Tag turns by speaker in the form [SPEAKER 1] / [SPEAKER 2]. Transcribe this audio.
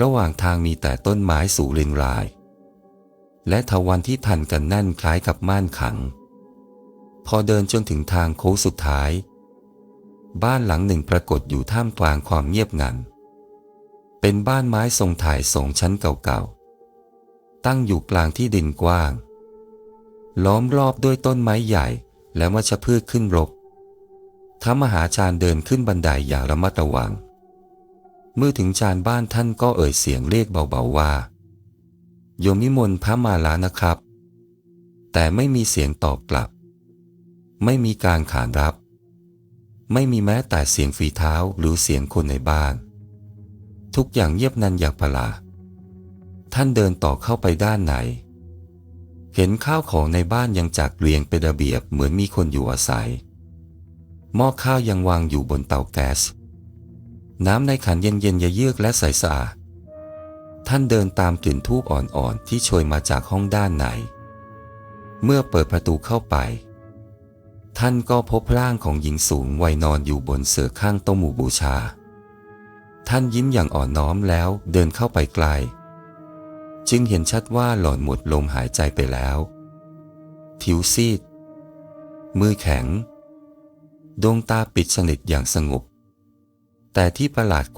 [SPEAKER 1] ระหว่างทางมีแต่ต้นไม้สูงเรียงราย และทวันที่พันกันแน่นคล้ายกับม่านขัง พอเดินจนถึงทางโค้งสุดท้าย บ้านหลังหนึ่งปรากฏอยู่ท่ามกลางความเงียบงัน เป็นบ้านไม้ทรงถ่ายสองชั้นเก่าๆ ตั้งอยู่กลางที่ดินกว้าง ล้อมรอบด้วยต้นไม้ใหญ่และวัชพืชขึ้นรกท้ามหาจารย์เดินขึ้นบันไดอย่างระมัดระวัง เมื่อถึงจานบ้านท่านก็เอ่ยเสียงเรียกเบาๆว่า โยมนิมนต์พระมาล้วนะครับ แต่ไม่มีเสียงตอบกลับ ไม่มีการขานรับ ไม่มีแม้แต่เสียงฝีเท้าหรือเสียงคนในบ้าน ทุกอย่างเงียบนันอย่างประหลาดท่านเดินต่อเข้าไปด้านในเห็นข้าวของในบ้านยังจัดเรียงเป็นระเบียบเหมือนมีคนอยู่อาศัย หม้อข้าวยังวางอยู่บนเตาแก๊ส น้ำในขันเย็นๆเยือกและใสสะอาดท่านเดินตามกลิ่นทูบอ่อนๆที่โชยมาจากห้องด้านใน เมื่อเปิดประตูเข้าไป ท่านก็พบร่างของหญิงสูงวัยนอนอยู่บนเสื่อข้างโต๊ะหมู่บูชา ท่านยิ้มอย่างอ่อนน้อมแล้วเดินเข้าไปไกล จึงเห็นชัดว่าหล่อนหมดลมหายใจไปแล้ว ผิวซีด มือแข็ง ดวงตาปิดสนิทอย่างสงบ แต่ที่ประหลาดกว่า